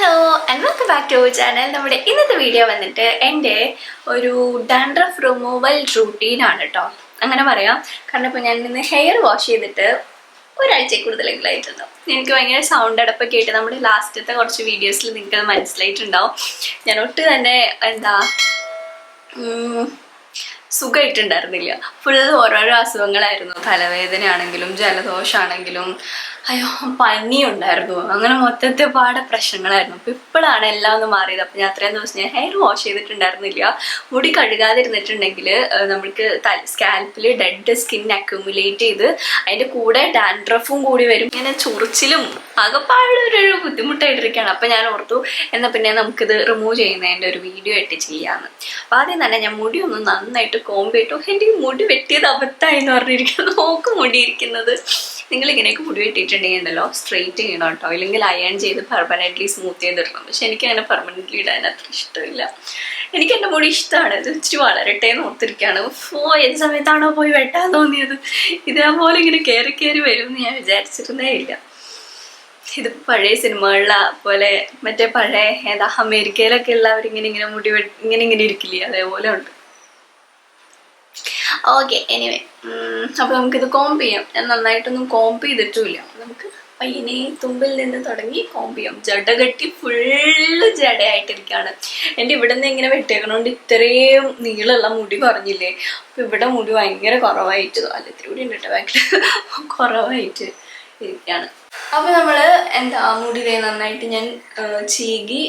Hello and welcome back to channel നമ്മുടെ ഇന്നത്തെ video വന്നിട്ട് എന്റെ ഒരു ഡാൻഡ്രഫ് റിമൂവൽ റൂട്ടീനാണ് കേട്ടോ അങ്ങനെ പറയാം. കാരണം ഇപ്പോൾ ഞാൻ ഇന്ന് ഹെയർ വാഷ് ചെയ്തിട്ട് ഒരാഴ്ച കൂടുതലെങ്കിലും ആയിട്ടുണ്ട് എനിക്ക് ഭയങ്കര സൗണ്ട് അടപ്പൊക്കെ ആയിട്ട് നമ്മുടെ ലാസ്റ്റത്തെ കുറച്ച് വീഡിയോസിൽ നിങ്ങൾക്ക് മനസ്സിലായിട്ടുണ്ടാവും. ഞാൻ ഒട്ട് തന്നെ എന്താ സുഖമായിട്ടുണ്ടായിരുന്നില്ല ഫുൾ ഓരോരോ അസുഖങ്ങളായിരുന്നു. തലവേദന ആണെങ്കിലും ജലദോഷമാണെങ്കിലും അയ്യോ പനിയുണ്ടായിരുന്നു അങ്ങനെ മൊത്തത്തെ പാടെ പ്രശ്നങ്ങളായിരുന്നു. അപ്പൊ ഇപ്പോഴാണ് എല്ലാം ഒന്ന് മാറിയത്. അപ്പൊ ഞാൻ അത്രയും ദിവസം ഞാൻ ഹെയർ വാഷ് ചെയ്തിട്ടുണ്ടായിരുന്നില്ല. മുടി കഴുകാതിരുന്നിട്ടുണ്ടെങ്കിൽ നമുക്ക് സ്കാൽപ്പിൽ ഡെഡ് സ്കിൻ അക്യുമുലേറ്റ് ചെയ്ത് അതിന്റെ കൂടെ ഡാൻഡ്രഫും കൂടി വരും. ഇങ്ങനെ ചൊറിച്ചിലും അകപ്പാടൊരു ബുദ്ധിമുട്ടായിട്ടിരിക്കുകയാണ്. അപ്പൊ ഞാൻ ഓർത്തു എന്നാൽ പിന്നെ നമുക്കിത് റിമൂവ് ചെയ്യുന്നതിന്റെ ഒരു വീഡിയോ ആയിട്ട് ചെയ്യാന്ന്. അപ്പൊ ആദ്യം തന്നെ ഞാൻ മുടി ഒന്ന് നന്നായിട്ട് കോമ്പ് എന്റെ മുടി വെട്ടിയത് അബദ്ധമായി എന്ന് പറഞ്ഞിരിക്കുന്നത് നോക്ക് മുടി ഇരിക്കുന്നത്. നിങ്ങൾ ഇങ്ങനെയൊക്കെ മുടി വെട്ടിയിട്ടുണ്ടെങ്കിൽ സ്ട്രെയിറ്റ് ചെയ്യണം കേട്ടോ. ഇല്ലെങ്കിൽ അയൺ ചെയ്ത് പെർമനന്റ്ലി സ്മൂത്ത് ചെയ്തിടണം. പക്ഷെ എനിക്ക് അങ്ങനെ പെർമനന്റ്ലി ഇടാൻ അത്ര ഇഷ്ടമില്ല. എനിക്ക് എന്റെ മുടി ഇഷ്ടമാണ് ഇത് ഇച്ചിരി വളരട്ടെ എന്ന് ഓർത്തിരിക്കുകയാണ്. ഫോ ഏത് സമയത്താണോ പോയി വെട്ടാൻ തോന്നിയത്? ഇതേപോലെ ഇങ്ങനെ കയറി കയറി വരുമെന്ന് ഞാൻ വിചാരിച്ചിരുന്നേ ഇല്ല. ഇത് പഴയ സിനിമകളിലെ പോലെ മറ്റേ പഴയ ഏതാ അമേരിക്കയിലൊക്കെ ഉള്ളവരിങ്ങനെ ഇങ്ങനെ മുടി ഇങ്ങനെ ഇങ്ങനെ ഇരിക്കില്ലേ? അതേപോലെ ഉണ്ട്. ഓക്കെ എനിവേ അപ്പോൾ നമുക്കിത് കോംപ് ചെയ്യാം. ഞാൻ നന്നായിട്ടൊന്നും കോംപ് ചെയ്തിട്ടുമില്ല. നമുക്ക് പയ്യനെ തുമ്പിൽ നിന്ന് തുടങ്ങി കോംപ് ചെയ്യാം. ജട കെട്ടി ഫുള്ള് ജടയായിട്ടിരിക്കുകയാണ്. എന്റെ ഇവിടെ നിന്ന് ഇങ്ങനെ വെട്ടേക്കണോണ്ട് ഇത്രയും നീളമുള്ള മുടി കുറഞ്ഞില്ലേ അപ്പോൾ ഇവിടെ മുടി ഭയങ്കര കുറവായിട്ട് അല്ല ഇത്തിരി കൂടി ഉണ്ട് കേട്ടോ ബാക്കിൽ കുറവായിട്ട് ഇരിക്കുകയാണ്. അപ്പോൾ നമ്മൾ എന്താ മുടി നന്നായിട്ട് ഞാൻ ചീകി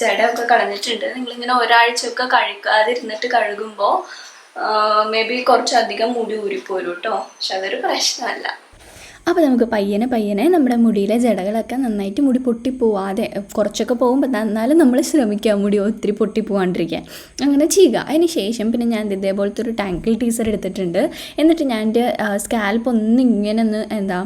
ജട ഒക്കെ കളഞ്ഞിട്ടുണ്ട്. നിങ്ങളിങ്ങനെ ഒരാഴ്ചയൊക്കെ കഴുകാതിരുന്നിട്ട് കഴുകുമ്പോൾ മേ ബി കുറച്ചധികം മുടി ഊരിപ്പോരും കേട്ടോ പക്ഷെ അതൊരു പ്രശ്നമല്ല. അപ്പോൾ നമുക്ക് പയ്യനെ പയ്യനെ നമ്മുടെ മുടിയിലെ ജടകളൊക്കെ നന്നായിട്ട് മുടി പൊട്ടിപ്പോവാതെ കുറച്ചൊക്കെ പോകുമ്പോൾ എന്നാലും നമ്മൾ ശ്രമിക്കുക മുടി ഒത്തിരി പൊട്ടിപ്പോവാണ്ടിരിക്കാൻ. അങ്ങനെ ചെയ്യുക. അതിന് ശേഷം പിന്നെ ഞാൻ ഇതേപോലത്തെ ഒരു ടാങ്കിൾ ടീസർ എടുത്തിട്ടുണ്ട്. എന്നിട്ട് ഞാൻ എന്റെ സ്കാൽപ്പ് ഒന്ന് ഇങ്ങനെ ഒന്ന് എന്താ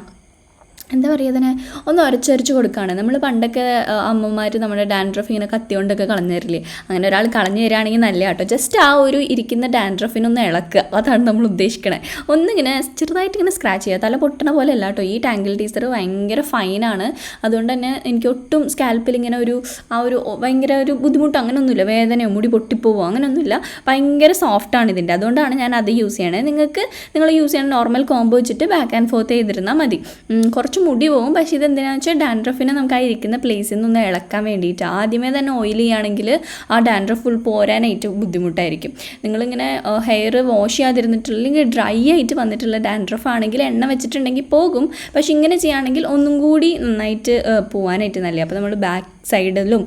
എന്താ പറയുക അതിനെ ഒന്ന് ഉരച്ചരച്ച് കൊടുക്കുകയാണ് നമ്മൾ പണ്ടൊക്കെ അമ്മമാർ നമ്മുടെ ഡാൻഡ്രഫ് ഇങ്ങനെ കത്തിയോണ്ടൊക്കെ കളഞ്ഞു തരില്ലേ അങ്ങനെ ഒരാൾ കളഞ്ഞു തരികയാണെങ്കിൽ നല്ല കേട്ടോ ജസ്റ്റ് ആ ഒരു ഇരിക്കുന്ന ഡാൻഡ്രഫിനൊന്ന് ഇളക്കുക അതാണ് നമ്മൾ ഉദ്ദേശിക്കണേ. ഒന്നിങ്ങനെ ചെറുതായിട്ട് ഇങ്ങനെ സ്ക്രാച്ച് ചെയ്യുക തല പൊട്ടണ പോലെ അല്ല കേട്ടോ ഈ ടാങ്കിൾ ടീസർ ഭയങ്കര ഫൈനാണ് അതുകൊണ്ട് തന്നെ എനിക്ക് ഒട്ടും സ്കാൽപ്പിൽ ഇങ്ങനെ ഒരു ആ ഒരു ഭയങ്കര ഒരു ബുദ്ധിമുട്ട് അങ്ങനെയൊന്നുമില്ല വേദനയോ മുടി പൊട്ടിപ്പോവോ അങ്ങനെയൊന്നുമില്ല ഭയങ്കര സോഫ്റ്റാണ് ഇതിന്റെ അതുകൊണ്ടാണ് ഞാൻ അത് യൂസ് ചെയ്യണത് നിങ്ങൾക്ക് നിങ്ങൾ യൂസ് ചെയ്യണ നോർമൽ കോംബോ വെച്ചിട്ട് ബാക്ക് ആൻഡ് ഫോർത്ത് ചെയ്തിരുന്നാൽ മതി. ഉം, കുറച്ച് മുടി പോകും. പക്ഷേ ഇത് എന്തിനാണെന്ന് വെച്ചാൽ ഡാൻഡ്രഫിനെ നമുക്ക് ആ ഇരിക്കുന്ന പ്ലേസിൽ നിന്ന് ഇളക്കാൻ വേണ്ടിയിട്ട്. ആദ്യമേ തന്നെ ഓയിൽ ചെയ്യുകയാണെങ്കിൽ ആ ഡാൻഡ്രഫ് ഫുൾ പോരാനായിട്ട് ബുദ്ധിമുട്ടായിരിക്കും. നിങ്ങളിങ്ങനെ ഹെയർ വാഷ് ചെയ്യാതിരുന്നിട്ടില്ലെങ്കിൽ ഡ്രൈ ആയിട്ട് വന്നിട്ടുള്ള ഡാൻഡ്രഫ് ആണെങ്കിൽ എണ്ണ വെച്ചിട്ടുണ്ടെങ്കിൽ പോകും. പക്ഷെ ഇങ്ങനെ ചെയ്യുകയാണെങ്കിൽ ഒന്നും കൂടി നന്നായിട്ട് പോകാനായിട്ട് നല്ല അപ്പോൾ നമ്മൾ ബാക്ക് സൈഡിലും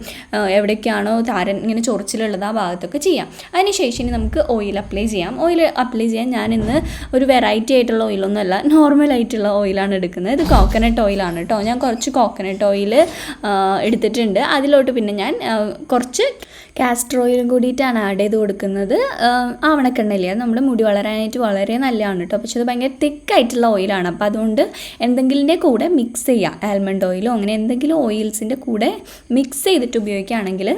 എവിടെയൊക്കെയാണോ താരൻ ഇങ്ങനെ ചൊറിച്ചിലുള്ളത് ആ ഭാഗത്തൊക്കെ ചെയ്യാം. അതിനുശേഷം ഇനി നമുക്ക് ഓയിൽ അപ്ലൈ ചെയ്യാം. ഓയിൽ അപ്ലൈ ചെയ്യാൻ ഞാൻ ഇന്ന് ഒരു വെറൈറ്റി ആയിട്ടുള്ള ഓയിലൊന്നുമല്ല നോർമൽ ആയിട്ടുള്ള ഓയിലാണ് എടുക്കുന്നത്. ഇത് കോക്കനട്ട് ഓയിലാണ് കേട്ടോ ഞാൻ കുറച്ച് കോക്കനട്ട് ഓയിൽ എടുത്തിട്ടുണ്ട്. അതിലോട്ട് പിന്നെ ഞാൻ കുറച്ച് കാസ്റ്റർ ഓയിലും കൂടിയിട്ടാണ് ആഡ് ചെയ്ത് കൊടുക്കുന്നത്. ആവണക്കെണ്ണയില്ല? നമ്മുടെ മുടി വളരാനായിട്ട് വളരെ നല്ലതാണ് കേട്ടോ പക്ഷേ അത് ഭയങ്കര തിക്കായിട്ടുള്ള ഓയിലാണ് അപ്പോൾ അതുകൊണ്ട് എന്തെങ്കിലിന്റെ കൂടെ മിക്സ് ചെയ്യുക ആൽമണ്ട് ഓയിലോ അങ്ങനെ എന്തെങ്കിലും ഓയിൽസിന്റെ കൂടെ മിക്സ് ചെയ്തിട്ട് ഉപയോഗിക്കുകയാണെങ്കിൽ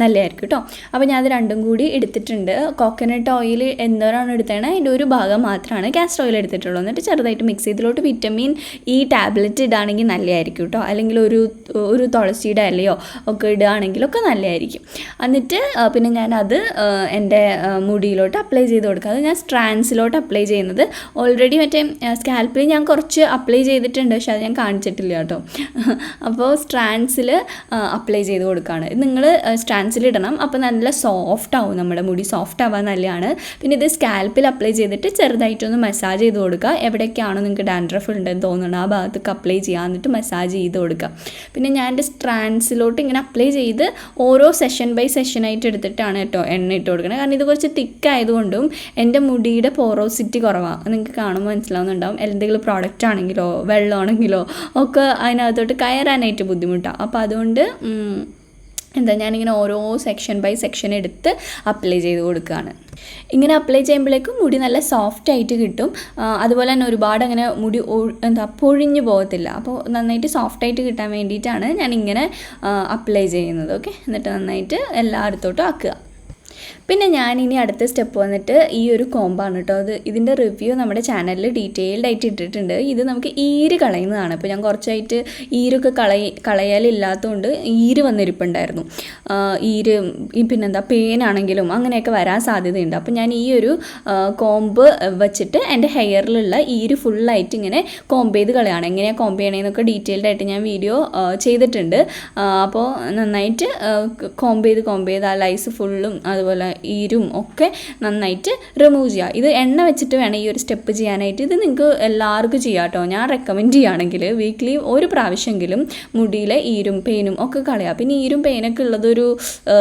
നല്ലതായിരിക്കും കേട്ടോ അപ്പോൾ ഞാൻ അത് രണ്ടും കൂടി എടുത്തിട്ടുണ്ട്. കോക്കനട്ട് ഓയിൽ എന്തോരാണ് എടുത്തേണ. അതിന്റെ ഒരു ഭാഗം മാത്രമാണ് കാസ്റ്റർ ഓയിൽ എടുത്തിട്ടുള്ളൂ. എന്നിട്ട് ചെറുതായിട്ട് മിക്സ് ചെയ്തിലോട്ട് വിറ്റമിൻ ഇ ടാബ്ലറ്റ് ഇടുകയാണെങ്കിൽ നല്ലതായിരിക്കും കേട്ടോ അല്ലെങ്കിൽ ഒരു ഒരു തുളസിയുടെ ഇലയോ ഒക്കെ ഇടുകയാണെങ്കിലൊക്കെ നല്ലതായിരിക്കും. എന്നിട്ട് പിന്നെ ഞാനത് എന്റെ മുടിയിലോട്ട് അപ്ലൈ ചെയ്ത് കൊടുക്കുക. അത് ഞാൻ സ്ട്രാൻസിലോട്ട് അപ്ലൈ ചെയ്യുന്നത്. ഓൾറെഡി മറ്റേ സ്കാൽപ്പിൽ ഞാൻ കുറച്ച് അപ്ലൈ ചെയ്തിട്ടുണ്ട്. പക്ഷെ അത് ഞാൻ കാണിച്ചിട്ടില്ല കേട്ടോ അപ്പോൾ സ്ട്രാൻസിൽ അപ്ലൈ ചെയ്ത് കൊടുക്കുകയാണ്. നിങ്ങൾ സ്ട്രാൻസിൽ ഇടണം. അപ്പോൾ നല്ല സോഫ്റ്റ് ആവും നമ്മുടെ മുടി. സോഫ്റ്റ് ആവാൻ നല്ലതാണ്. പിന്നെ ഇത് സ്കാൽപ്പിൽ അപ്ലൈ ചെയ്തിട്ട് ചെറുതായിട്ടൊന്ന് മസാജ് ചെയ്ത് കൊടുക്കുക. എവിടെയൊക്കെയാണോ നിങ്ങൾക്ക് ഡാൻഡ്രഫ് ഉണ്ടെന്ന് തോന്നുന്നത് ആ ഭാഗത്തേക്ക് അപ്ലൈ ചെയ്യുക എന്നിട്ട് മസാജ് ചെയ്ത് കൊടുക്കുക. പിന്നെ ഞാൻ എന്റെ സ്ട്രാൻസിലോട്ട് ഇങ്ങനെ അപ്ലൈ ചെയ്ത് ഓരോ സെഷൻ ബൈ സെഷനായിട്ട് എടുത്തിട്ടാണ് കേട്ടോ എണ്ണ ഇട്ട് കൊടുക്കുന്നത് കാരണം ഇത് കുറച്ച് തിക്ക് ആയതുകൊണ്ടും എന്റെ മുടിയുടെ പോറോസിറ്റി കുറവാണ് നിങ്ങൾക്ക് കാണുമ്പോൾ മനസ്സിലാവുന്നുണ്ടാവും. എന്തെങ്കിലും പ്രോഡക്റ്റ് ആണെങ്കിലോ വെള്ളമാണെങ്കിലോ ഒക്കെ അതിനകത്തോട്ട് കയറാനായിട്ട് ബുദ്ധിമുട്ടാണ് അപ്പോൾ അതുകൊണ്ട് എന്താ ഞാനിങ്ങനെ ഓരോ സെക്ഷൻ ബൈ സെക്ഷൻ എടുത്ത് അപ്ലൈ ചെയ്ത് കൊടുക്കുകയാണ് ഇങ്ങനെ അപ്ലൈ ചെയ്യുമ്പോഴേക്കും മുടി നല്ല സോഫ്റ്റ് ആയിട്ട് കിട്ടും. അതുപോലെ തന്നെ ഒരുപാട് അങ്ങനെ മുടി എന്താ പൊഴിഞ്ഞു പോകത്തില്ല. അപ്പോൾ നന്നായിട്ട് സോഫ്റ്റ് ആയിട്ട് കിട്ടാൻ വേണ്ടിയിട്ടാണ് ഞാൻ ഇങ്ങനെ അപ്ലൈ ചെയ്യുന്നത്. ഓക്കെ എന്നിട്ട് നന്നായിട്ട് എല്ലായിടത്തോട്ടും ആക്കുക. പിന്നെ ഞാൻ ഇനി അടുത്ത സ്റ്റെപ്പ് വന്നിട്ട് ഈ ഒരു കോമ്പാണ് കേട്ടോ. അത് ഇതിന്റെ റിവ്യൂ നമ്മുടെ ചാനലിൽ ഡീറ്റെയിൽഡ് ആയിട്ട് ഇട്ടിട്ടുണ്ട്. ഇത് നമുക്ക് ഈര് കളയുന്നതാണ്. അപ്പോൾ ഞാൻ കുറച്ചായിട്ട് ഈരൊക്കെ കളയ കളയാലില്ലാത്തതുകൊണ്ട് ഈര് വന്നിരിപ്പുണ്ടായിരുന്നു. ഈര് പിന്നെന്താ പേനാണെങ്കിലും അങ്ങനെയൊക്കെ വരാൻ സാധ്യതയുണ്ട്. അപ്പോൾ ഞാൻ ഈ ഒരു കോമ്പ് വെച്ചിട്ട് എന്റെ ഹെയറിലുള്ള ഈര് ഫുള്ളായിട്ട് ഇങ്ങനെ കോമ്പ് ചെയ്ത് കളയാണ്. എങ്ങനെയാണ് കോമ്പ് ചെയ്യണേന്നൊക്കെ ഡീറ്റെയിൽഡ് ആയിട്ട് ഞാൻ വീഡിയോ ചെയ്തിട്ടുണ്ട്. അപ്പോൾ നന്നായിട്ട് കോമ്പ് ചെയ്ത് കോമ്പ് ചെയ്ത് ആ ലൈസ് ഫുള്ളും അതുപോലെ ഈരും ഒക്കെ നന്നായിട്ട് റിമൂവ് ചെയ്യുക. ഇത് എണ്ണ വെച്ചിട്ട് വേണം ഈ ഒരു സ്റ്റെപ്പ് ചെയ്യാനായിട്ട്. ഇത് നിങ്ങൾക്ക് എല്ലാവർക്കും ചെയ്യാം കേട്ടോ ഞാൻ റെക്കമെൻഡ് ചെയ്യുകയാണെങ്കിൽ വീക്ക്ലി ഒരു പ്രാവശ്യമെങ്കിലും മുടിയിലെ ഈരും പെയിനും ഒക്കെ കളയുക പിന്നെ ഈരും പെയിനൊക്കെ ഉള്ളതൊരു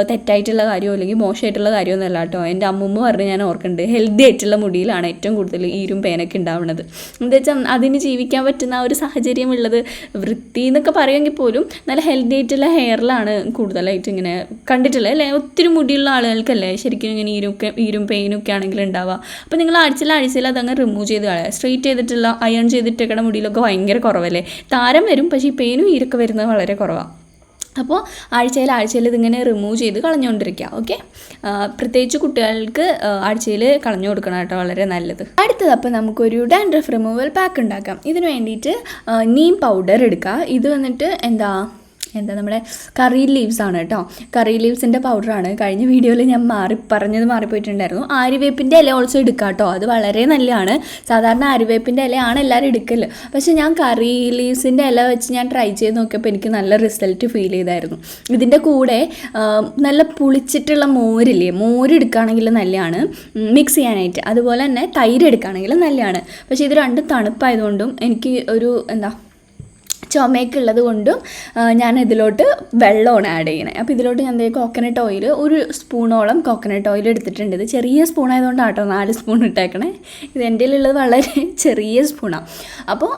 തെറ്റായിട്ടുള്ള കാര്യമോ അല്ലെങ്കിൽ മോശമായിട്ടുള്ള കാര്യമൊന്നുമല്ല കേട്ടോ എന്റെ അമ്മമ്മ പറഞ്ഞ് ഞാൻ ഓർക്കുന്നുണ്ട്. ഹെൽത്തി ആയിട്ടുള്ള മുടിയിലാണ് ഏറ്റവും കൂടുതൽ ഈരും പെയിനൊക്കെ ഉണ്ടാവുന്നത്. എന്താ വെച്ചാൽ അതിന് ജീവിക്കാൻ പറ്റുന്ന ഒരു സാഹചര്യം ഉള്ളത് വൃത്തി എന്നൊക്കെ പറയുമെങ്കിൽ പോലും നല്ല ഹെൽത്തി ആയിട്ടുള്ള ഹെയറിലാണ് കൂടുതലായിട്ട് ഇങ്ങനെ കണ്ടിട്ടുള്ളത്. അല്ലേ? ഒത്തിരി മുടിയുള്ള ആളുകൾക്കല്ലേ ശരിക്കും ഇങ്ങനെ ഈരൊക്കെ ഈരും പെയിനൊക്കെ ആണെങ്കിൽ ഉണ്ടാവുക അപ്പോൾ നിങ്ങൾ ആഴ്ചയിൽ ആഴ്ചയിൽ അതങ്ങ് റിമൂവ് ചെയ്ത് കളയുക സ്ട്രെയിറ്റ് ചെയ്തിട്ടുള്ള അയൺ ചെയ്തിട്ടൊക്കെ മുടിയിലൊക്കെ ഭയങ്കര കുറവല്ലേ? താരം വരും പക്ഷേ ഈ പെയിനും ഈരൊക്കെ വരുന്നത് വളരെ കുറവാണ് അപ്പോൾ ആഴ്ചയിൽ ആഴ്ചയിൽ ഇതിങ്ങനെ റിമൂവ് ചെയ്ത് കളഞ്ഞുകൊണ്ടിരിക്കുക ഓക്കെ പ്രത്യേകിച്ച് കുട്ടികൾക്ക് ആഴ്ചയിൽ കളഞ്ഞു കൊടുക്കണം കേട്ടോ വളരെ നല്ലത്. അടുത്തത് അപ്പോൾ നമുക്കൊരു ഡാൻഡ്രഫ് റിമൂവൽ പാക്ക് ഉണ്ടാക്കാം. ഇതിന് വേണ്ടിയിട്ട് നീം പൗഡർ എടുക്കുക ഇത് വന്നിട്ട് എന്താ? എന്താ നമ്മുടെ കറി ലീവ്സ് ആണ് കേട്ടോ കറി ലീവ്സിന്റെ പൗഡറാണ് കഴിഞ്ഞ വീഡിയോയിൽ ഞാൻ മാറി പറഞ്ഞത് മാറിപ്പോയിട്ടുണ്ടായിരുന്നു. ആര്യവേപ്പിന്റെ ഇല ഓൾസോ എടുക്കുക കേട്ടോ അത് വളരെ നല്ലതാണ്. സാധാരണ ആര്യവേപ്പിന്റെ ഇലയാണ് എല്ലാവരും എടുക്കൽ പക്ഷേ ഞാൻ കറി ലീവ്സിന്റെ ഇല വെച്ച് ഞാൻ ട്രൈ ചെയ്ത് നോക്കിയപ്പോൾ എനിക്ക് നല്ല റിസൾട്ട് ഫീൽ ചെയ്തായിരുന്നു. ഇതിന്റെ കൂടെ നല്ല പുളിച്ചിട്ടുള്ള മോരില്ലേ? മോര് എടുക്കുകയാണെങ്കിൽ നല്ലതാണ് മിക്സ് ചെയ്യാനായിട്ട്. അതുപോലെ തന്നെ തൈര് എടുക്കുകയാണെങ്കിൽ നല്ലതാണ് പക്ഷേ ഇത് രണ്ടും തണുപ്പായതുകൊണ്ടും എനിക്ക് ഒരു എന്താ ചുമയൊക്കെ ഉള്ളത് കൊണ്ടും ഞാൻ ഇതിലോട്ട് വെള്ളമാണ് ആഡ് ചെയ്യണേ അപ്പോൾ ഇതിലോട്ട് ഞാൻ കോക്കനട്ട് ഓയിൽ ഒരു സ്പൂണോളം കോക്കനട്ട് ഓയിൽ എടുത്തിട്ടുണ്ട്. ഇത് ചെറിയ സ്പൂൺ ആയതുകൊണ്ടാണ് കേട്ടോ നാല് സ്പൂൺ ഇട്ടേക്കണേ. ഇത് എന്റെ ഉള്ളത് വളരെ ചെറിയ സ്പൂണാണ് അപ്പോൾ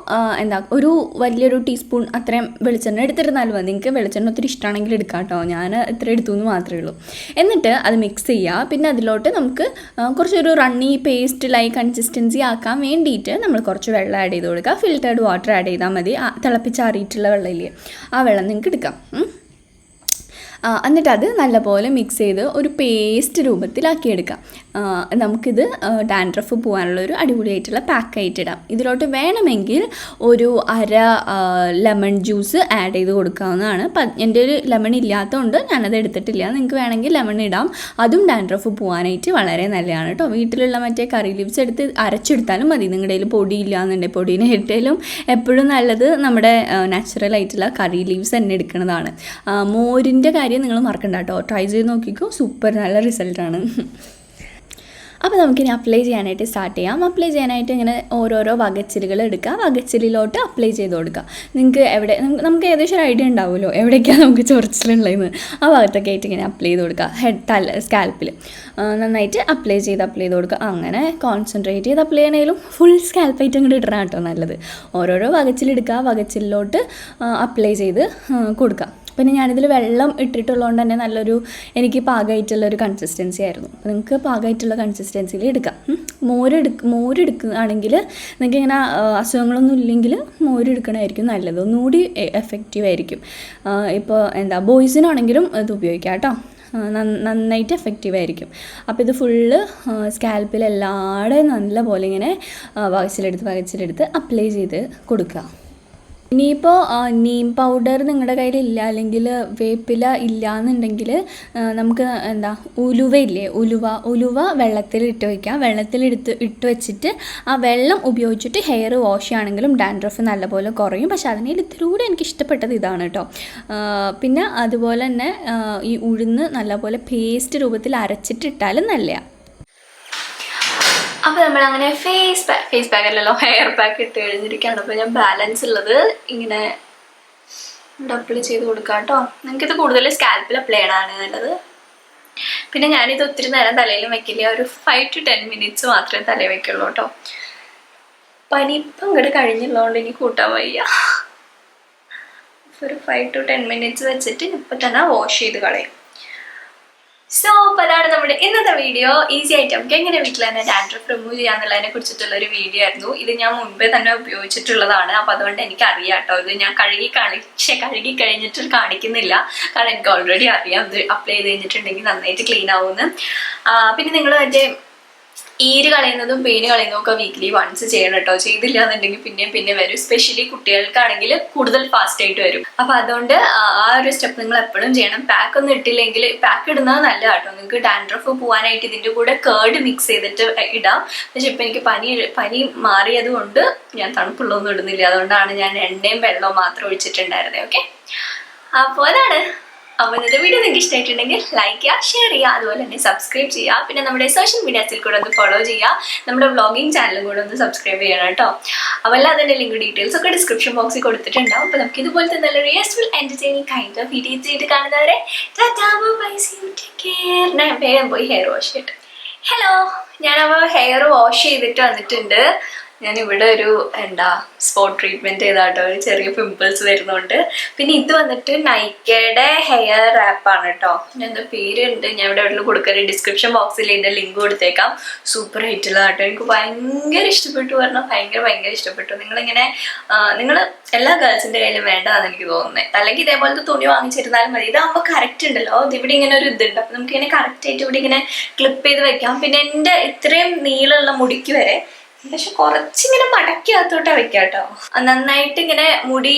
എന്താ ഒരു വലിയൊരു ടീസ്പൂൺ അത്രയും വെളിച്ചെണ്ണ എടുത്തിരുന്നാലും മതി. നിങ്ങൾക്ക് വെളിച്ചെണ്ണ ഒത്തിരി ഇഷ്ടമാണെങ്കിൽ എടുക്കാം കേട്ടോ ഞാൻ ഇത്ര എടുത്തു എന്ന് മാത്രമേ ഉള്ളൂ. എന്നിട്ട് അത് മിക്സ് ചെയ്യുക പിന്നെ അതിലോട്ട് നമുക്ക് കുറച്ചൊരു റണ്ണി പേസ്റ്റ് ലൈക്ക് കൺസിസ്റ്റൻസി ആക്കാൻ വേണ്ടിയിട്ട് നമ്മൾ കുറച്ച് വെള്ളം ആഡ് ചെയ്ത് കൊടുക്കുക. ഫിൽറ്റേർഡ് വാട്ടർ ആഡ് ചെയ്താൽ മതി. ആ, തിളപ്പിച്ചാറിയിട്ടുള്ള വെള്ളമില്ലേ ആ വെള്ളം നിങ്ങൾക്ക് എടുക്കാം. എന്നിട്ട് അത് നല്ലപോലെ മിക്സ് ചെയ്ത് ഒരു പേസ്റ്റ് രൂപത്തിലാക്കിയെടുക്കാം. നമുക്കിത് ഡാൻഡ്രഫ് പോകാനുള്ള ഒരു അടിപൊളിയായിട്ടുള്ള പാക്കായിട്ട് ഇടാം ഇതിലോട്ട് വേണമെങ്കിൽ ഒരു അര ലെമൺ ജ്യൂസ് ആഡ് ചെയ്ത് കൊടുക്കാവുന്നതാണ്. എന്റെ ഒരു ലെമൺ ഇല്ലാത്തതുകൊണ്ട് ഞാനത് എടുത്തിട്ടില്ല. നിങ്ങൾക്ക് വേണമെങ്കിൽ ലെമൺ ഇടാം. അതും ഡാൻഡ്രഫ് പോകാനായിട്ട് വളരെ നല്ലതാണ് കേട്ടോ. വീട്ടിലുള്ള മറ്റേ കറി ലീവ്സ് എടുത്ത് അരച്ചെടുത്താലും മതി. നിങ്ങളുടെ കയ്യിൽ പൊടി ഇല്ല എന്നുണ്ടെങ്കിൽ പൊടീനെ ഇട്ടാലും എപ്പോഴും നല്ലത് നമ്മുടെ നാച്ചുറൽ ആയിട്ടുള്ള കറി ലീവ്സ് തന്നെ എടുക്കുന്നതാണ്. മോരിന്റെ കാര്യം നിങ്ങൾ മറക്കണ്ട കേട്ടോ. ട്രൈ ചെയ്ത് നോക്കിക്കോ. സൂപ്പർ നല്ല റിസൾട്ടാണ് അപ്പോൾ നമുക്കിനി അപ്ലൈ ചെയ്യാനായിട്ട് സ്റ്റാർട്ട് ചെയ്യാം. അപ്ലൈ ചെയ്യാനായിട്ട് ഇങ്ങനെ ഓരോരോ വകച്ചിലുകൾ എടുക്കുക വകച്ചിലിലോട്ട് അപ്ലൈ ചെയ്ത് കൊടുക്കുക നിങ്ങൾക്ക് എവിടെ നമുക്ക് ഏകദേശം ഒരു ഐഡിയ ഉണ്ടാവുമല്ലോ. എവിടേക്കാണ് നമുക്ക് ചൊറിച്ചിലുള്ളതെന്ന്. ആ ഭാഗത്തൊക്കെ ആയിട്ട് ഇങ്ങനെ അപ്ലൈ ചെയ്ത് കൊടുക്കുക ഹെഡ് തല സ്കാൽപ്പിൽ നന്നായിട്ട് അപ്ലൈ ചെയ്ത് അപ്ലൈ ചെയ്ത് കൊടുക്കുക അങ്ങനെ കോൺസെൻട്രേറ്റ് ചെയ്ത് അപ്ലൈ ചെയ്യണേലും ഫുൾ സ്കാൽപ്പായിട്ട് അങ്ങോട്ട് ഇടണം കേട്ടോ നല്ലത്. ഓരോരോ വകച്ചിലെടുക്കുക വകച്ചിലോട്ട് അപ്ലൈ ചെയ്ത് കൊടുക്കുക പിന്നെ ഞാനിതിൽ വെള്ളം ഇട്ടിട്ടുള്ളതുകൊണ്ട് തന്നെ നല്ലൊരു എനിക്ക് പാകമായിട്ടുള്ള ഒരു കൺസിസ്റ്റൻസി ആയിരുന്നു അപ്പോൾ നിങ്ങൾക്ക് പാകമായിട്ടുള്ള കൺസിസ്റ്റൻസിയിൽ എടുക്കാം. മോരെടുക്ക മോരെടുക്കുകയാണെങ്കിൽ നിങ്ങൾക്ക് ഇങ്ങനെ അസുഖങ്ങളൊന്നും ഇല്ലെങ്കിൽ മോരെടുക്കണമായിരിക്കും നല്ലത്. ഒന്നുകൂടി എഫക്റ്റീവ് ആയിരിക്കും. ഇപ്പോൾ എന്താ ബോയ്സിനാണെങ്കിലും ഇത് ഉപയോഗിക്കാം കേട്ടോ. നന്നായിട്ട് എഫക്റ്റീവ് ആയിരിക്കും. അപ്പോൾ ഇത് ഫുള്ള് സ്കാൽപ്പിൽ എല്ലാവരുടെയും നല്ല പോലെ ഇങ്ങനെ വകച്ചിലെടുത്ത് വകച്ചിലെടുത്ത് അപ്ലൈ ചെയ്ത് കൊടുക്കുക. ഇനിയിപ്പോൾ നീം പൗഡർ നിങ്ങളുടെ കയ്യിൽ ഇല്ല അല്ലെങ്കിൽ വേപ്പില ഇല്ല എന്നുണ്ടെങ്കിൽ നമുക്ക് എന്താ ഉലുവ ഇല്ലേ ഉലുവ ഉലുവ വെള്ളത്തിൽ ഇട്ട് വയ്ക്കാം വെള്ളത്തിൽ എടുത്ത് ഇട്ട് വെച്ചിട്ട് ആ വെള്ളം ഉപയോഗിച്ചിട്ട് ഹെയർ വാഷ് ചെയ്യുകയാണെങ്കിലും ഡാൻഡ്രഫ് നല്ലപോലെ കുറയും. പക്ഷെ അതിന് ഇതിലൂടെ എനിക്ക് ഇഷ്ടപ്പെട്ടത് ഇതാണ് കേട്ടോ പിന്നെ അതുപോലെ തന്നെ ഈ ഉഴുന്ന് നല്ലപോലെ പേസ്റ്റ് രൂപത്തിൽ അരച്ചിട്ടിട്ടാലും നല്ലതാണ് അപ്പൊ നമ്മൾ അങ്ങനെ ഫേസ് പാക്ക് ഫേസ് പാക്ക് അല്ലല്ലോ ഹെയർ പാക്ക് ഇട്ട് കഴിഞ്ഞിരിക്കുകയാണ് അപ്പോൾ ഞാൻ ബാലൻസ് ഉള്ളത് ഇങ്ങനെ ഡബിൾ ചെയ്ത് കൊടുക്കാം കേട്ടോ. നിങ്ങൾക്കിത് കൂടുതൽ സ്കാൽപ്പിൽ അപ്ലൈ ചെയ്യണമാണ് നല്ലത്. പിന്നെ ഞാനിത് ഒത്തിരി നേരം തലയിൽ വെക്കില്ല. ഒരു ഫൈവ് ടു ടെൻ മിനിറ്റ്സ് മാത്രമേ തലയിൽ വെക്കുള്ളൂ കേട്ടോ. പനി ഇപ്പം ഇങ്ങോട്ട് കഴിഞ്ഞുള്ളതുകൊണ്ട് ഇനി കൂട്ടാൻ വയ്യ. ഒരു ഫൈവ് ടു ടെൻ മിനിറ്റ്സ് വെച്ചിട്ട് ഇപ്പം തന്നെ വാഷ് ചെയ്ത് കളയും. സോ അപ്പോൾ അതാണ് നമ്മുടെ ഇന്നത്തെ വീഡിയോ ഈസി ആയിട്ട് നമുക്ക് എങ്ങനെ വീട്ടിൽ തന്നെ ഡാൻഡ്രഫ് റിമൂവ് ചെയ്യാന്നുള്ളതിനെ കുറിച്ചിട്ടുള്ള ഒരു വീഡിയോ ആയിരുന്നു. ഇത് ഞാൻ മുൻപേ തന്നെ ഉപയോഗിച്ചിട്ടുള്ളതാണ്. അപ്പോൾ അതുകൊണ്ട് എനിക്ക് അറിയാം കേട്ടോ. ഇത് ഞാൻ കഴുകി കാണിച്ച് കഴുകി കഴിഞ്ഞിട്ട് കാണിക്കുന്നില്ല. കാരണം എനിക്ക് ഓൾറെഡി അറിയാം. ഇത് അപ്ലൈ ചെയ്ത് കഴിഞ്ഞിട്ടുണ്ടെങ്കിൽ നന്നായിട്ട് ക്ലീൻ ആവുമെന്ന്. പിന്നെ നിങ്ങൾ മറ്റേ ഈര് കളയുന്നതും പെയിന് കളയുന്നതും ഒക്കെ വീക്ക്ലി വൺസ് ചെയ്യണം കേട്ടോ. ചെയ്തില്ല എന്നുണ്ടെങ്കിൽ പിന്നെയും പിന്നെ വരും. സ്പെഷ്യലി കുട്ടികൾക്കാണെങ്കിൽ കൂടുതൽ ഫാസ്റ്റ് ആയിട്ട് വരും. അപ്പൊ അതുകൊണ്ട് ആ ഒരു സ്റ്റെപ്പ് നിങ്ങൾ എപ്പോഴും ചെയ്യണം. പാക്ക് ഒന്നും ഇട്ടില്ലെങ്കിൽ പാക്ക് ഇടുന്നത് നല്ല കേട്ടോ. നിങ്ങൾക്ക് ഡാൻഡ്രഫ് പോകാനായിട്ട് ഇതിന്റെ കൂടെ കേർഡ് മിക്സ് ചെയ്തിട്ട് ഇടാം. പക്ഷെ ഇപ്പൊ എനിക്ക് പനി പനി മാറിയത് കൊണ്ട് ഞാൻ തണുപ്പുള്ളൊന്നും ഇടുന്നില്ല. അതുകൊണ്ടാണ് ഞാൻ എണ്ണയും വെള്ളവും മാത്രം ഒഴിച്ചിട്ടുണ്ടായിരുന്നത് ഓക്കെ അപ്പോൾ അതാണ്. അപ്പോൾ ഇന്നത്തെ വീഡിയോ നിങ്ങൾക്ക് ഇഷ്ടമായിട്ടുണ്ടെങ്കിൽ ലൈക്ക് ചെയ്യുക ഷെയർ ചെയ്യുക അതുപോലെ തന്നെ സബ്സ്ക്രൈബ് ചെയ്യുക. പിന്നെ നമ്മുടെ സോഷ്യൽ മീഡിയാസിൽ കൂടെ ഒന്ന് ഫോളോ ചെയ്യുക. നമ്മുടെ വ്ളോഗിങ് ചാനലും കൂടെ ഒന്ന് സബ്സ്ക്രൈബ് ചെയ്യണം കേട്ടോ. അപ്പോൾ അതിന്റെ ലിങ്ക് ഡീറ്റെയിൽസ് ഒക്കെ ഡിസ്ക്രിപ്ഷൻ ബോക്സിൽ കൊടുത്തിട്ടുണ്ടാവും. അപ്പോൾ നമുക്ക് ഇതുപോലത്തെ നല്ലൊരു useful entertaining kind of videos ചെയ്ത് കാണുന്നവരെ വേഗം പോയി ഹെയർ വാഷ് ചെയ്തിട്ട്. ഹലോ ഞാനപ്പോൾ ഹെയർ വാഷ് ചെയ്തിട്ട് വന്നിട്ടുണ്ട്. ഞാൻ ഇവിടെ ഒരു എന്താ സ്പോട്ട് ട്രീറ്റ്മെന്റ് ചെയ്താട്ടോ. ഒരു ചെറിയ പിമ്പിൾസ് വരുന്നുണ്ട്. പിന്നെ ഇത് വന്നിട്ട് നൈക്കയുടെ ഹെയർ റാപ്പാണ് കേട്ടോ എന്താ പേരുണ്ട്. ഞാൻ ഇവിടെ എവിടെ കൊടുക്കൽ ഡിസ്ക്രിപ്ഷൻ ബോക്സിൽ ഇതിന്റെ ലിങ്ക് കൊടുത്തേക്കാം. സൂപ്പർ കേട്ടോ എനിക്ക് ഭയങ്കര ഇഷ്ടപ്പെട്ടു. പറഞ്ഞാൽ ഭയങ്കര ഭയങ്കര ഇഷ്ടപ്പെട്ടു. നിങ്ങളിങ്ങനെ നിങ്ങൾ എല്ലാ ഗേൾസിന്റെ കയ്യിലും വേണ്ടതാണ് എനിക്ക് തോന്നുന്നത് അല്ലെങ്കിൽ ഇതേപോലത്തെ തുണി വാങ്ങിച്ചിരുന്നാലും മതി. ഇതാകുമ്പോൾ കറക്റ്റ് ഉണ്ടല്ലോ. ഇവിടെ ഇങ്ങനെ ഒരു ഇതുണ്ട്. അപ്പൊ നമുക്ക് ഇങ്ങനെ കറക്റ്റ് ആയിട്ട് ഇവിടെ ഇങ്ങനെ ക്ലിപ്പ് ചെയ്ത് വെക്കാം. പിന്നെ എന്റെ ഇത്രയും നീളമുള്ള മുടിക്ക് വരെ പക്ഷെ കുറച്ചിങ്ങനെ മടക്കി അകത്തോട്ടാ വെക്കാം കേട്ടോ നന്നായിട്ട് ഇങ്ങനെ മുടി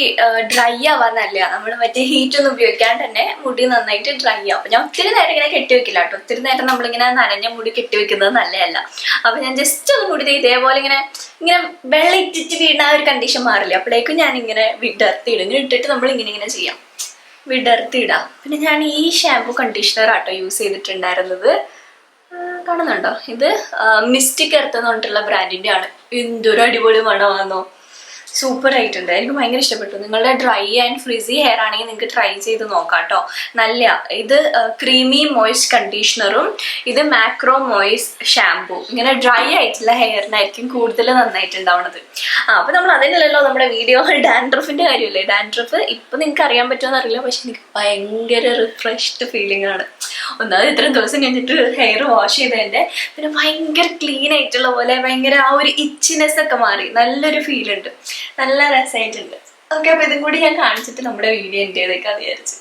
ഡ്രൈ ആവാന്നല്ല നല്ല. നമ്മൾ മറ്റേ ഹീറ്റ് ഒന്നും ഉപയോഗിക്കാണ്ട് തന്നെ മുടി നന്നായിട്ട് ഡ്രൈ ആവും. ഞാൻ ഒത്തിരി നേരം ഇങ്ങനെ കെട്ടി വെക്കില്ല കേട്ടോ. ഒത്തിരി നേരം നമ്മളിങ്ങനെ നനഞ്ഞ മുടി കെട്ടി വെക്കുന്നത് നല്ലതല്ല. അപ്പൊ ഞാൻ ജസ്റ്റ് ഒന്ന് മുടി ഇതേപോലെ ഇങ്ങനെ ഇങ്ങനെ വെള്ളം ഇറ്റിച്ച് വീണ ഒരു കണ്ടീഷൻ മാറില്ല? അപ്പോഴേക്കും ഞാൻ ഇങ്ങനെ വിടർത്തിയിടും ഇങ്ങനെ ഇട്ടിട്ട് നമ്മൾ ഇങ്ങനെ ഇങ്ങനെ ചെയ്യാം. വിടർത്തിയിടാം പിന്നെ ഞാൻ ഈ ഷാമ്പു കണ്ടീഷണർ ആട്ടോ യൂസ് ചെയ്തിട്ടുണ്ടായിരുന്നത്. കാണുന്നുണ്ടോ? ഇത് മിസ്റ്റിക് എർത്ത് എന്ന് പറഞ്ഞിട്ടുള്ള ബ്രാൻഡിന്റെ ആണ് എന്തൊരു അടിപൊളി മണമാണെന്നോ സൂപ്പർ ആയിട്ടുണ്ട് എനിക്ക് ഭയങ്കര ഇഷ്ടപ്പെട്ടു. നിങ്ങളുടെ ഡ്രൈ ആൻഡ് ഫ്രിസി ഹെയർ ആണെങ്കിൽ നിങ്ങൾക്ക് ട്രൈ ചെയ്ത് നോക്കാം കേട്ടോ. നല്ല ഇത് ക്രീമി മോയ്സ്റ്റ് കണ്ടീഷണറും ഇത് മാക്രോ മോയ്സ് ഷാംപൂ. ഇങ്ങനെ ഡ്രൈ ആയിട്ടുള്ള ഹെയറിനായിരിക്കും കൂടുതൽ നന്നായിട്ടുണ്ടാവുന്നത് ആ അപ്പൊ നമ്മൾ അതിനല്ലല്ലോ നമ്മുടെ വീഡിയോ ഡാൻഡ്രഫിന്റെ കാര്യമല്ലേ? ഡാൻഡ്രഫ് ഇപ്പൊ നിങ്ങൾക്ക് അറിയാൻ പറ്റുമെന്ന് അറിയില്ല. പക്ഷെ എനിക്ക് ഭയങ്കര റിഫ്രഷ്ഡ് ഫീലിംഗ് ആണ്. ഒന്നാമത് ഇത്രയും ദിവസം കഴിഞ്ഞിട്ട് ഹെയർ വാഷ് ചെയ്തതിന്റെ പിന്നെ ഭയങ്കര ക്ലീൻ ആയിട്ടുള്ള പോലെ ഭയങ്കര ആ ഒരു ഇച്ചിനെസ് ഒക്കെ മാറി. നല്ലൊരു ഫീൽ ഉണ്ട്. നല്ല രസമായിട്ടുണ്ട് ഓക്കെ അപ്പൊ ഇതും കൂടി ഞാൻ കാണിച്ചിട്ട് നമ്മുടെ വീഡിയോ എന്റെ ചെയ്തേക്കാന്ന് വിചാരിച്ചു.